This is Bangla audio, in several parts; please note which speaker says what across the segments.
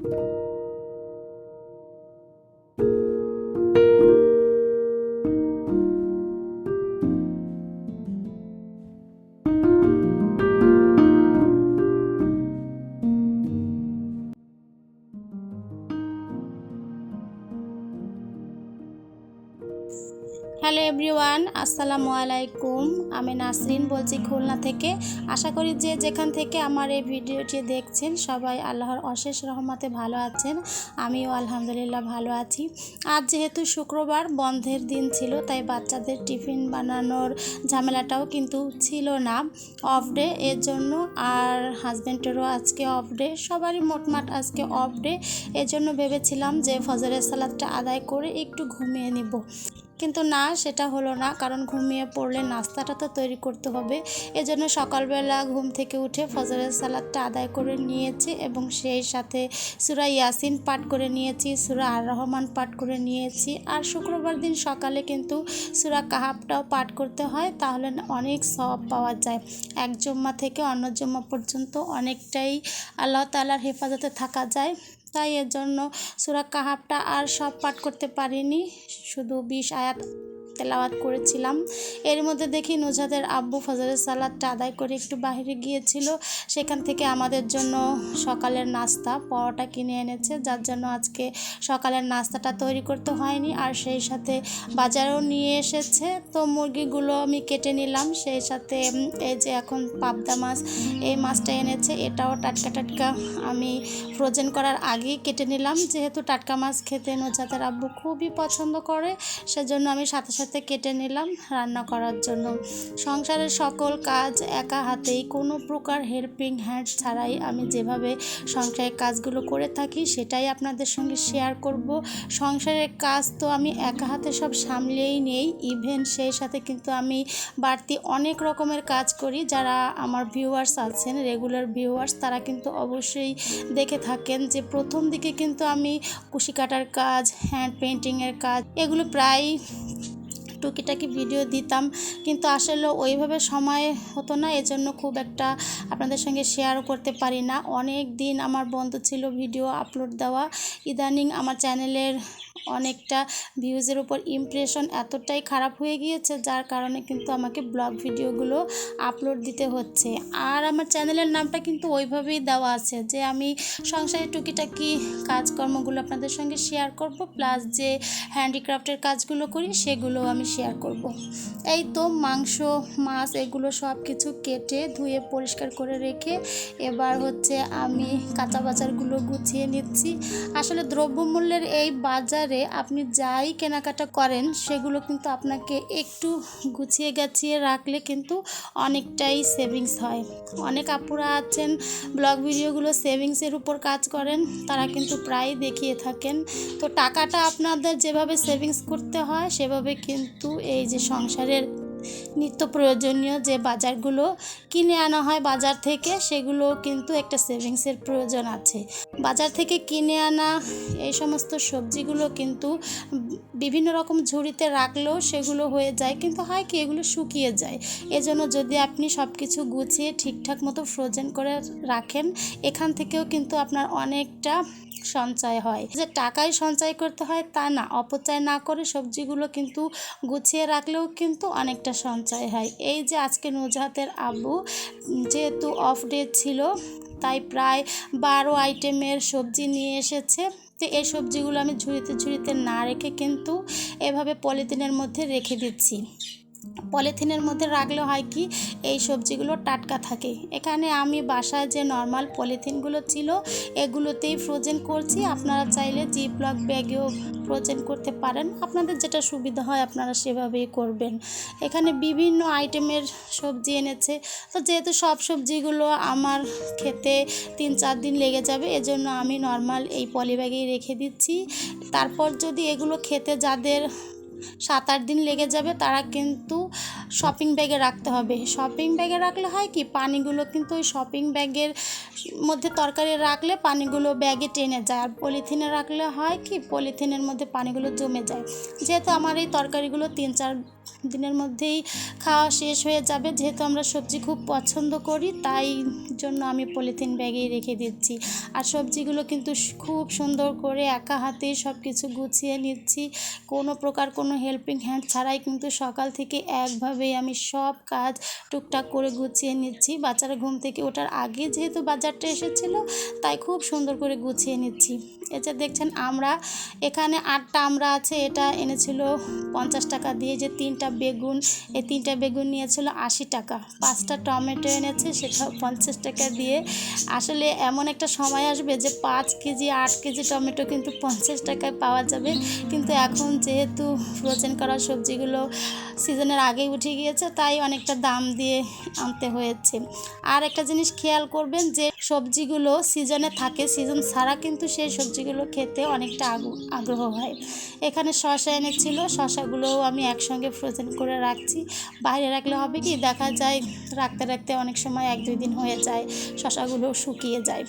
Speaker 1: Thank you. আসসালামু আলাইকুম। আমি নাসরিন বলছি খুলনা থেকে। আশা করি যে যেখান থেকে আমার এই ভিডিওটি দেখছেন, সবাই আল্লাহর অশেষ রহমতে ভালো আছেন। আমিও আলহামদুলিল্লাহ ভালো আছি। আজ যেহেতু শুক্রবার, বন্ধের দিন ছিল, তাই বাচ্চাদের টিফিন বানানোর ঝামেলাটাও কিন্তু ছিল না। অফ ডে এর জন্য আর হাজব্যান্ডেরও আজকে অফ ডে সবারই মোটমাট আজকে অফ ডে এর জন্য ভেবেছিলাম যে ফজরের সালাদটা আদায় করে একটু ঘুমিয়ে নিব। কিন্তু না, সেটা হলো না। কারণ ঘুমিয়ে পড়লে নাস্তাটা তো তৈরি করতে হবে। এজন্য সকালবেলা ঘুম থেকে উঠে ফজরের সালাদটা আদায় করে নিয়েছি এবং সেই সাথে সুরা ইয়াসিন পাঠ করে নিয়েছি, সুরা আর রহমান পাঠ করে নিয়েছি। আর শুক্রবার দিন সকালে কিন্তু সুরা কাহাবটাও পাঠ করতে হয়। তাহলে অনেক সব পাওয়া যায়। এক জম্মা থেকে অন্য জম্মা পর্যন্ত অনেকটাই আল্লাহ তালার হেফাজতে থাকা যায়। তাই এর জন্য সুরা কাহাবটা আর সব পাঠ করতে পারিনি শুধু বিশ আয়াত। তেলাওয়াত করেছিলাম। এর মধ্যে দেখি নুজাদের আব্বু ফজরের সালাদটা আদায় করে একটু বাইরে গিয়েছিল। সেখান থেকে আমাদের জন্য সকালের নাস্তা, পরোটা কিনে এনেছে। যার জন্য আজকে সকালের নাস্তাটা তৈরি করতে হয়নি। আর সেই সাথে বাজারেও নিয়ে এসেছে। তো মুরগিগুলো আমি কেটে নিলাম। সেই সাথে এই যে এখন পাবদা মাছ, এই মাছটা এনেছে। এটাও টাটকা টাটকা আমি ফ্রোজেন করার আগেই কেটে নিলাম। যেহেতু টাটকা মাছ খেতে নজাতের আব্বু খুবই পছন্দ করে, সেজন্য আমি সাথে সাথে কেটে নিলাম রান্না করার জন্য। সংসারের সকল কাজ একা হাতেই, কোনো প্রকার হেল্পিং হ্যান্ড ছাড়াই আমি যেভাবে সংসারের কাজগুলো করে থাকি সেটাই আপনাদের সঙ্গে শেয়ার করব। সংসারের কাজ তো আমি একা হাতে সব সামলেই নেই ইভেন সেই সাথে কিন্তু আমি বাড়তি অনেক রকমের কাজ করি। যারা আমার ভিউয়ার্স আছেন রেগুলার ভিউয়ার্স তারা কিন্তু অবশ্যই দেখে থাকেন যে প্রথম দিকে কিন্তু আমি কুশি কাটার কাজ হ্যান্ড পেন্টিংয়ের কাজ, এগুলো প্রায় টুকিটাকি ভিডিও দিতাম। কিন্তু আসলে ওইভাবে সময় হতো না, এজন্য খুব একটা আপনাদের সঙ্গে শেয়ারও করতে পারি না। অনেক দিন আমার বন্ধ ছিল ভিডিও আপলোড দেওয়া। ইদানিং আমার চ্যানেলের অনেকটা ভিউজের উপর ইমপ্রেশন এতটাই খারাপ হয়ে গিয়েছে, যার কারণে কিন্তু আমাকে ব্লগ ভিডিওগুলো আপলোড দিতে হচ্ছে। আর আমার চ্যানেলের নামটা কিন্তু ওইভাবেই দেওয়া আছে যে আমি সংসারে টুকিটাকি কাজকর্মগুলো আপনাদের সঙ্গে শেয়ার করব প্লাস যে হ্যান্ডিক্রাফটের কাজগুলো করি, সেগুলো আমি শেয়ার করব। এই তো মাংস, মাছ এগুলো সব কিছু কেটে ধুয়ে পরিষ্কার করে রেখে এবার হচ্ছে আমি কাঁচা বাজারগুলো গুছিয়ে নিচ্ছি। আসলে দ্রব্যমূল্যের এই বাজারে আপনি যাই কেনাকাটা করেন, সেগুলো কিন্তু আপনাকে একটু গুছিয়ে গাছিয়ে রাখলে কিন্তু অনেকটাই সেভিংস হয়। অনেক আপুরা আছেন ব্লগ ভিডিওগুলো সেভিংসের উপর কাজ করেন, তারা কিন্তু প্রায় দেখিয়ে থাকেন। তো টাকাটা আপনাদের যেভাবে সেভিংস করতে হয়, সেভাবে কিন্তু এই যে সংসারের নিত্য প্রয়োজনীয় যে বাজারগুলো কিনে আনা হয় বাজার থেকে, সেগুলো কিন্তু একটা সেভিংসের প্রয়োজন আছে। বাজার থেকে কিনে আনা এই সমস্ত সবজিগুলো কিন্তু বিভিন্ন রকম ঝুড়িতে রাখলেও সেগুলো হয়ে যায়, কিন্তু হয় কি এগুলো শুকিয়ে যায়। এজন্য যদি আপনি সব কিছু গুছিয়ে ঠিকঠাক মতো ফ্রোজেন করে রাখেন, এখান থেকেও কিন্তু আপনার অনেকটা সঞ্চয় হয়। যে টাকাই সঞ্চয় করতে হয় তা না, অপচয় না করে সবজিগুলো কিন্তু গুছিয়ে রাখলেও কিন্তু অনেকটা সঞ্চয় হয়। এই যে আজকে নুজহাতের আব্বু যেহেতু অফ ডে ছিল, তাই প্রায় বারো আইটেমের সবজি নিয়ে এসেছে। তো এই সবজিগুলো আমি ঝুড়িতে ঝুড়িতে না রেখে কিন্তু এভাবে পলিথিনের মধ্যে রেখে দিচ্ছি। পলিথিনের মধ্যে রাখলে হয় কি, এই সবজিগুলো টাটকা থাকে। এখানে আমি বাসায় যে নর্মাল পলিথিনগুলো ছিল, এগুলোতেই ফ্রোজেন করছি। আপনারা চাইলে জিপলক ব্যাগেও ফ্রোজেন করতে পারেন। আপনাদের যেটা সুবিধা হয় আপনারা সেভাবেই করবেন। এখানে বিভিন্ন আইটেমের সবজি এনেছে। তো যেহেতু সব সবজিগুলো আমার খেতে তিন চার দিন লেগে যাবে, এজন্য আমি নর্মাল এই পলি ব্যাগেই রেখে দিচ্ছি। তারপর যদি এগুলো খেতে যাদের সাত আট দিন লেগে যাবে তারা কিন্তু শপিং ব্যাগে রাখতে হবে। শপিং ব্যাগে রাখলে হয় কি, পানিগুলো কিন্তু ওই শপিং ব্যাগের মধ্যে তরকারি রাখলে পানিগুলো ব্যাগে টেনে যায়। আর পলিথিনে রাখলে হয় কি পলিথিনের মধ্যে পানিগুলো জমে যায়। যেহেতু আমার এই তরকারিগুলো তিন চার দিনের মধ্যেই খাওয়া শেষ হয়ে যাবে, যেহেতু আমরা সবজি খুব পছন্দ করি, তাই জন্য আমি পলিথিন ব্যাগেই রেখে দিচ্ছি। আর সবজিগুলো কিন্তু খুব সুন্দর করে একা হাতেই সব কিছু গুছিয়ে নিচ্ছি। কোনো প্রকার কোনো হেল্পিং হ্যান্ড ছাড়াই কিন্তু সকাল থেকে একভাবেই আমি সব কাজ টুকটাক করে গুছিয়ে নিচ্ছি। বাচ্চারা ঘুম থেকে ওঠার আগে যেহেতু বাজারটা এসেছিল, তাই খুব সুন্দর করে গুছিয়ে নিচ্ছি। যে দেখছেন আমরা, এখানে আটটা আমরা আছে, এটা এনেছিল পঞ্চাশ টাকা দিয়ে, যে তিনটা বেগুন, এই তিনটা বেগুন নিয়েছিল আশি টাকা। পাঁচটা টমেটো এনেছে, সেটা পঞ্চাশ টাকা দিয়ে। আসলে এমন একটা সময় আসবে যে পাঁচ কেজি, আট কেজি টমেটো কিন্তু পঞ্চাশ টাকায় পাওয়া যাবে। কিন্তু এখন যেহেতু ফ্রোজেন করা সবজিগুলো সিজনের আগেই উঠে গিয়েছে, তাই অনেকটা দাম দিয়ে আনতে হয়েছে। আর একটা জিনিস খেয়াল করবেন যে, সবজিগুলো সিজনে থাকে, সিজন ছাড়া কিন্তু সেই সবজিগুলো খেতে অনেকটা আগু- আগ্রহ হয়। এখানে শশা এনেছিল শশাগুলোও আমি একসঙ্গে ফ্রোজেন করে রাখছি। বাইরে রাখলে হবে কি, দেখা যায় রাখতে রাখতে অনেক সময় এক দুই দিন হয়ে যায় শশাগুলো শুকিয়ে যায়।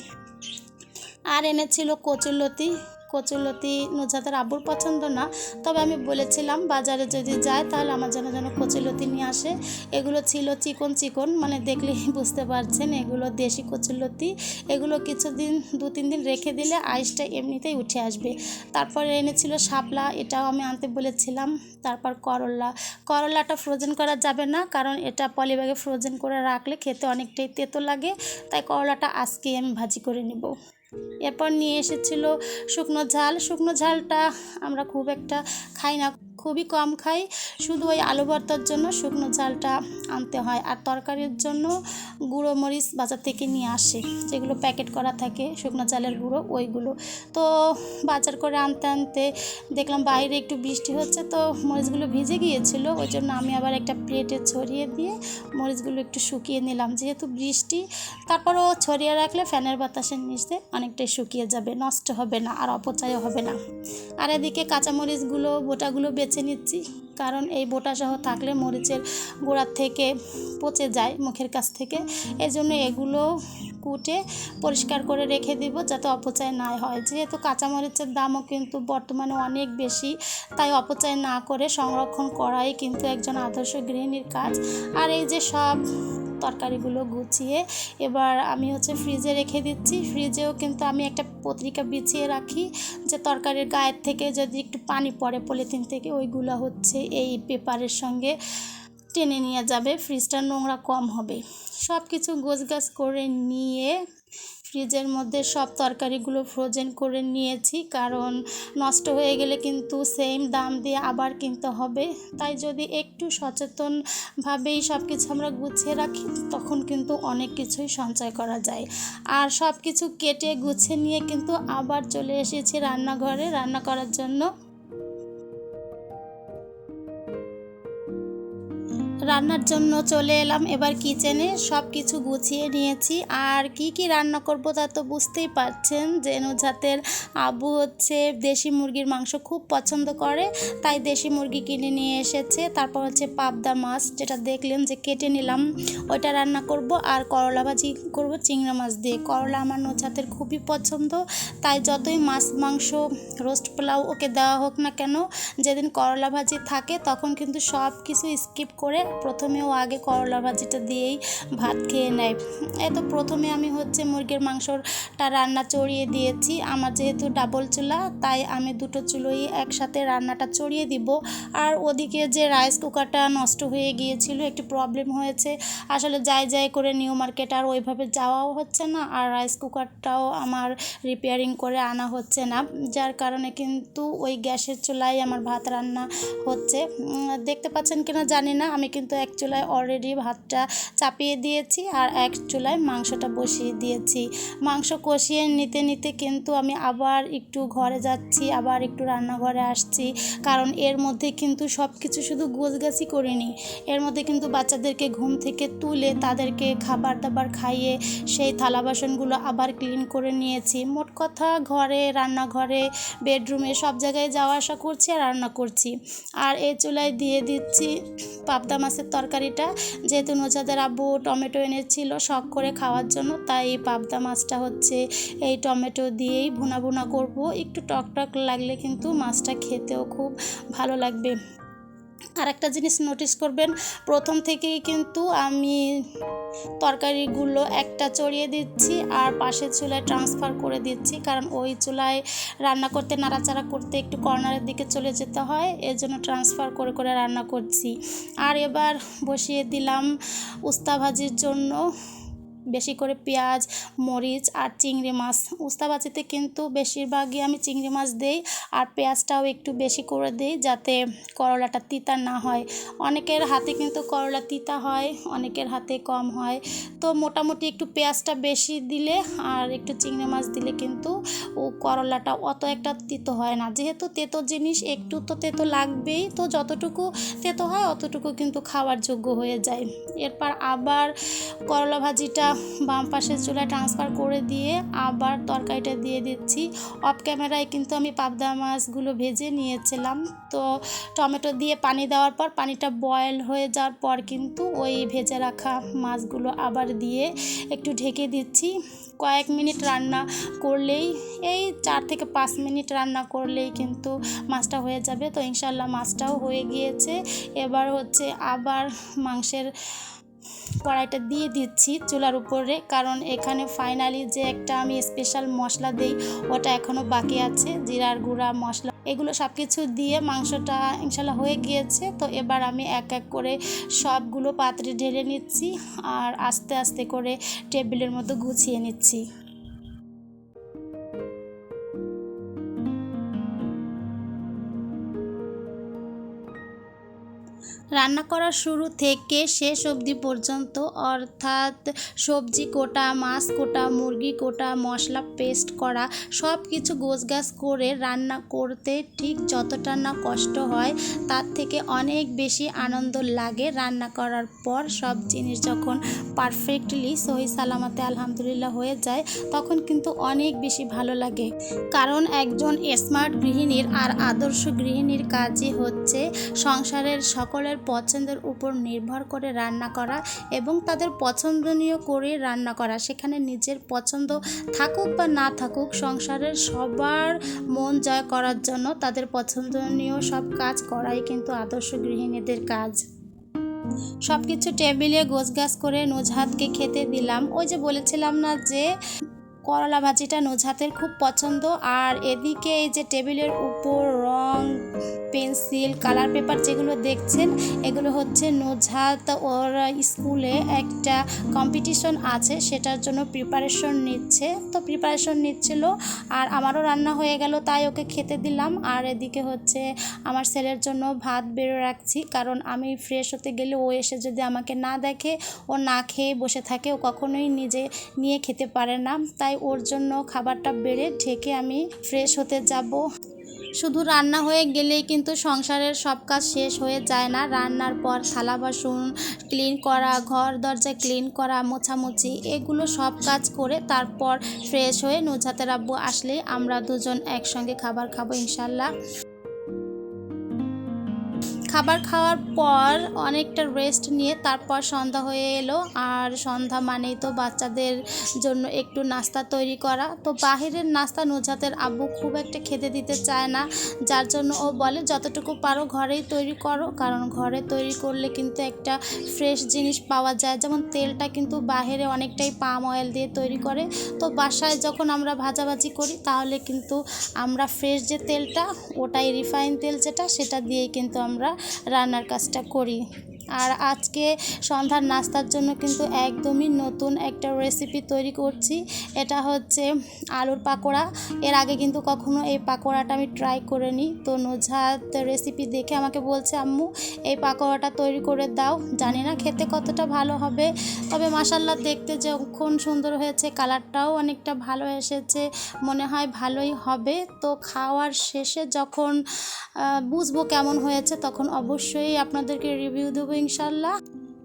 Speaker 1: আর এনেছিল কচুরলতি কচুরলতি নুজাদের আব্বুর পছন্দ না। তবে আমি বলেছিলাম, বাজারে যদি যায় তাহলে আমার জন্য যেন কচুরলতি নিয়ে আসে। এগুলো ছিল চিকন চিকন মানে দেখলেই বুঝতে পারছেন, এগুলো দেশি কচুরলতি। এগুলো কিছুদিন দু তিন দিন রেখে দিলে আইসটা এমনিতেই উঠে আসবে। তারপরে এনেছিল শাপলা, এটাও আমি আনতে বলেছিলাম। তারপর করলা। করলাটা ফ্রোজেন করা যাবে না, কারণ এটা পলিব্যাগে ফ্রোজেন করে রাখলে খেতে অনেকটাই তেতো লাগে। তাই করলাটা আজকেই আমি ভাজি করে নেব। এরপর নিয়ে এসেছিল শুকনো ঝাল। শুকনো ঝালটা আমরা খুব একটা খাই না। খুবই কম খাই। শুধু ওই আলু ভর্তার জন্য শুকনো চালটা আনতে হয় আর তরকারির জন্য গুঁড়ো মরিচ বাজার থেকে নিয়ে আসে। যেগুলো প্যাকেট করা থাকে, শুকনো চালের গুঁড়ো, ওইগুলো। তো বাজার করে আনতে আনতে দেখলাম বাইরে একটু বৃষ্টি হচ্ছে, তো মরিচগুলো ভিজে গিয়েছিল। ওই জন্য আমি আবার একটা প্লেটে ছড়িয়ে দিয়ে মরিচগুলো একটু শুকিয়ে নিলাম। যেহেতু বৃষ্টি, তারপরও ছড়িয়ে রাখলে ফ্যানের বাতাসের নিচে অনেকটাই শুকিয়ে যাবে, নষ্ট হবে না আর অপচয় হবে না। আর এদিকে কাঁচামরিচগুলো, বোটাগুলো বেছে নিচ্ছি। কারণ এই বোটা সহ থাকলে মরিচের গোড়ার থেকে পচে যায় মুখের কাছ থেকে। এই জন্য এগুলো কুটে পরিষ্কার করে রেখে দিব যাতে অপচয় না হয়। যেহেতু কাঁচামরিচের দামও কিন্তু বর্তমানে অনেক বেশি, তাই অপচয় না করে সংরক্ষণ করাই কিন্তু একজন আদর্শ গৃহিণীর কাজ। আর এই যে সব তরকারিগুলো গুছিয়ে এবার আমি হচ্ছে ফ্রিজে রেখে দিচ্ছি। ফ্রিজেও কিন্তু আমি একটা পত্রিকা বিছিয়ে রাখি যে তরকারির গায়ের থেকে যদি একটু পানি পড়ে পলিথিন থেকে, ওইগুলো হচ্ছে এই পেপারের সঙ্গে টেনে নিয়ে যাবে। ফ্রিজটা নোংরা কম হবে। সব কিছু গোছ গাছ করে নিয়ে ফ্রিজের মধ্যে সব তরকারিগুলো ফ্রোজেন করে নিয়েছি, কারণ নষ্ট হয়ে গেলে কিন্তু সেম দাম দিয়ে আবার কিনতে হবে। তাই যদি একটু সচেতনভাবেই সব কিছু আমরা গুছিয়ে রাখি তখন কিন্তু অনেক কিছুই সঞ্চয় করা যায়। আর সব কিছু কেটে গুছিয়ে নিয়ে কিন্তু আবার চলে এসেছি রান্নাঘরে। রান্না করার জন্য রান্নার জন্য চলে এলাম। এবার কিচেনে সব কিছু গুছিয়ে নিয়েছি। আর কি কি রান্না করব তা তো বুঝতেই পারছেন। যে নুজাতের আবু হচ্ছে দেশি মুরগির মাংস খুব পছন্দ করে, তাই দেশি মুরগি কিনে নিয়ে এসেছে। তারপর হচ্ছে পাবদা মাছ, যেটা দেখলেন যে কেটে নিলাম। ওইটা রান্না করব। আর করলা ভাজি করব, চিংড়া মাছ দিয়ে। করলা আমার নুজাতের খুবই পছন্দ। তাই যতই মাছ, মাংস রোস্ট পোলাও ওকে দেওয়া হোক না কেন, যেদিন করলা ভাজি থাকে, তখন কিন্তু সব কিছু স্কিপ করে প্রথমে ও আগে করলা ভাজিটা দিয়েই ভাত খেয়ে নেয়। এই তো প্রথমে আমি হচ্ছে মুরগির মাংসটা রান্না চড়িয়ে দিয়েছি। আমার যেহেতু ডাবল চুলা, তাই আমি দুটো চুলোই একসাথে রান্নাটা চড়িয়ে দিব। আর ওদিকে যে রাইস কুকারটা নষ্ট হয়ে গিয়েছিল, একটু প্রবলেম হয়েছে। আসলে যাই যাই করে নিউ মার্কেট আর ওইভাবে যাওয়াও হচ্ছে না, আর রাইস কুকারটাও আমার রিপেয়ারিং করে আনা হচ্ছে না। যার কারণে কিন্তু ওই গ্যাসের চুলায় আমার ভাত রান্না হচ্ছে। দেখতে পাচ্ছেন কিনা জানি না, আমি কিন্তু এক চুলায় অলরেডি ভাতটা চাপিয়ে দিয়েছি আর এক চুলায় মাংসটা বসিয়ে দিয়েছি। মাংস কষিয়ে নিতে নিতে কিন্তু আমি আবার একটু ঘরে যাচ্ছি, আবার একটু রান্নাঘরে আসছি। কারণ এর মধ্যে কিন্তু সব কিছু শুধু গোছগাছি করিনি। এর মধ্যে কিন্তু বাচ্চাদেরকে ঘুম থেকে তুলে তাদেরকে খাবার দাবার খাইয়ে সেই থালা বাসনগুলো আবার ক্লিন করে নিয়েছি। মোট কথা ঘরে, রান্নাঘরে বেডরুমে সব জায়গায় যাওয়া আসা করছি আর রান্না করছি। আর এই চুলায় দিয়ে দিচ্ছি পাবদা মাছের তরকারিটা। যেহেতু নজাদের আব্বু টমেটো এনেছিল শখ করে খাওয়ার জন্য, তাই এই পাবদা মাছটা হচ্ছে এই টমেটো দিয়েই ভুনা ভুনা করব। একটু টকটক টক লাগলে কিন্তু মাছটা খেতেও খুব ভালো লাগবে। আর একটা জিনিস নোটিস করবেন, প্রথম থেকেই কিন্তু আমি তরকারিগুলো একটা চড়িয়ে দিচ্ছি আর পাশের চুলায় ট্রান্সফার করে দিচ্ছি। কারণ ওই চুলায় রান্না করতে, নাড়াচাড়া করতে একটু কর্নারের দিকে চলে যেতে হয়। এর জন্য ট্রান্সফার করে করে রান্না করছি। আর এবার বসিয়ে দিলাম উস্তা ভাজির জন্য বেশি করে পেঁয়াজ, মরিচ আর চিংড়ি মাছ। উস্তা ভাজিতে কিন্তু বেশিরভাগই আমি চিংড়ি মাছ দেই আর পেঁয়াজটাও একটু বেশি করে দিই যাতে করলাটা তিতা না হয়। অনেকের হাতে কিন্তু করলা তিতা হয়, অনেকের হাতে কম হয়। তো মোটামুটি একটু পেঁয়াজটা বেশি দিলে আর একটু চিংড়ি মাছ দিলে কিন্তু ও করলাটা অত একটা তিতো হয় না। যেহেতু তেতো জিনিস, একটু তো তেতো লাগবেই। তো যতটুকু তেতো হয়, অতটুকু কিন্তু খাওয়ার যোগ্য হয়ে যায়। এরপর আবার করলা ভাজিটা বাম পাশের চুলায় ট্রান্সফার করে দিয়ে আবার তরকারিটা দিয়ে দিচ্ছি। অফ ক্যামেরায় কিন্তু আমি পাবদা মাছগুলো ভেজে নিয়েছিলাম। তো টমেটো দিয়ে পানি দেওয়ার পর পানিটা বয়েল হয়ে যাওয়ার পর কিন্তু ওই ভেজে রাখা মাছগুলো আবার দিয়ে একটু ঢেকে দিচ্ছি। কয়েক মিনিট রান্না করলেই, এই চার থেকে পাঁচ মিনিট রান্না করলেই কিন্তু মাছটা হয়ে যাবে। তো ইনশাল্লাহ মাছটাও হয়ে গিয়েছে। এবার হচ্ছে আবার মাংসের কড়াইটা দিয়ে দিচ্ছি চুলার উপরে, কারণ এখানে ফাইনালি যে একটা আমি স্পেশাল মশলা দিই, ওটা এখনও বাকি আছে, জিরার গুঁড়া, মশলা, এগুলো সব কিছু দিয়ে মাংসটা ইনশাল্লাহ হয়ে গিয়েছে। তো এবার আমি এক এক করে সবগুলো পাত্রে ঢেলে নিচ্ছি আর আস্তে আস্তে করে টেবিলের মতো গুছিয়ে নিচ্ছি। রান্না করার শুরু থেকে শেষ অবধি পর্যন্ত, অর্থাৎ সবজি কোটা, মাছ কোটা, মুরগি কোটা, মশলা পেস্ট করা সব কিছু গোছগাছ করে রান্না করতে ঠিক যতটা না কষ্ট হয়, তার থেকে অনেক বেশি আনন্দ লাগে রান্না করার পর। সব জিনিস যখন পারফেক্টলি সহি সালামাতে আলহামদুলিল্লাহ হয়ে যায়, তখন কিন্তু অনেক বেশি ভালো লাগে। কারণ একজন স্মার্ট গৃহিণীর আর আদর্শ গৃহিণীর কাজই হচ্ছে সংসারের সকলের পছন্দের উপর নির্ভর করে রান্না করা এবং তাদের পছন্দনীয় করে রান্না করা। সেখানে নিজের পছন্দ থাকুক বা না থাকুক, সংসারের সবার মন জয় করার জন্য তাদের পছন্দনীয় সব কাজ করাই কিন্তু আদর্শ গৃহিণীদের কাজ। সব কিছু টেবিলে গোছগাছ করে নোজহাতকে খেতে দিলাম। ওই যে বলেছিলাম না যে, করলা ভাজিটা নোজহাতের খুব পছন্দ। আর এদিকে এই যে টেবিলের উপর রং, পেন্সিল, কালার পেপার যেগুলো দেখছেন, এগুলো হচ্ছে নোঝাত ওর স্কুলে একটা কম্পিটিশন আছে, সেটার জন্য প্রিপারেশন নিচ্ছে। তো প্রিপারেশন নিচ্ছিল আর আমারও রান্না হয়ে গেল, তাই ওকে খেতে দিলাম। আর এদিকে হচ্ছে আমার ছেলের জন্য ভাত বেরো রাখছি, কারণ আমি ফ্রেশ হতে গেলে ও এসে যদি আমাকে না দেখে, ও না খেয়ে বসে থাকে, ও কখনোই নিজে নিয়ে খেতে পারে না। তাই ওর জন্য খাবারটা বেড়ে ঢেকে আমি ফ্রেশ হতে যাব। শুধু রান্না হয়ে গেলেই কিন্তু সংসারের সব কাজ শেষ হয়ে যায় না। রান্নার পর থালা বাসন ক্লিন করা, ঘর দরজা ক্লিন করা, মোছামুছি এগুলো সব কাজ করে তারপর ফ্রেশ হয়ে নুজাতের আব্বু আসলে আমরা দুজন একসঙ্গে খাবার খাব ইনশাল্লাহ। খাবার খাওয়ার পর অনেকটা রেস্ট নিয়ে তারপর সন্ধ্যা হয়ে এলো। আর সন্ধ্যা মানেই তো বাচ্চাদের জন্য একটু নাস্তা তৈরি করা। তো বাহিরের নাস্তা নুজাতের আব্বু খুব একটা খেতে দিতে চায় না। যার জন্য ও বলে, যতটুকু পারো ঘরেই তৈরি করো। কারণ ঘরে তৈরি করলে কিন্তু একটা ফ্রেশ জিনিস পাওয়া যায়। যেমন তেলটা কিন্তু বাহিরে অনেকটাই পাম অয়েল দিয়ে তৈরি করে। তো বাসায় যখন আমরা ভাজাভাজি করি, তাহলে কিন্তু আমরা ফ্রেশ যে তেলটা, ওটাই রিফাইন তেল যেটা, সেটা দিয়েই কিন্তু আমরা রান্নার কাজটা করি। আর আজকে সন্ধ্যার নাস্তার জন্য কিন্তু একদমই নতুন একটা রেসিপি তৈরি করছি। এটা হচ্ছে আলুর পাকোড়া। এর আগে কিন্তু কখনো এই পাকোড়াটা আমি ট্রাই করিনি। তো নোঝাত রেসিপি দেখে আমাকে বলছে, আম্মু, এই পাকোড়াটা তৈরি করে দাও। জানি না খেতে কতটা ভালো হবে। তবে মাসাল্লা দেখতে যখন সুন্দর হয়েছে কালারটাও অনেকটা ভালো এসেছে। মনে হয় ভালোই হবে। তো খাওয়ার শেষে যখন বুঝব কেমন হয়েছে, তখন অবশ্যই আপনাদেরকে রিভিউ দেবো। ইনশাল্লাহ।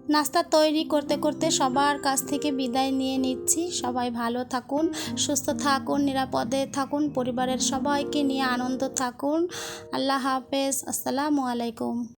Speaker 1: নাস্তা তৈরি করতে করতে সবার কাছ থেকে বিদায় নিয়ে নিচ্ছি। সবাই ভালো থাকুন, সুস্থ থাকুন, নিরাপদে থাকুন, পরিবারের সবাইকে নিয়ে আনন্দ থাকুন। আল্লাহ হাফেজ। আসসালামু আলাইকুম।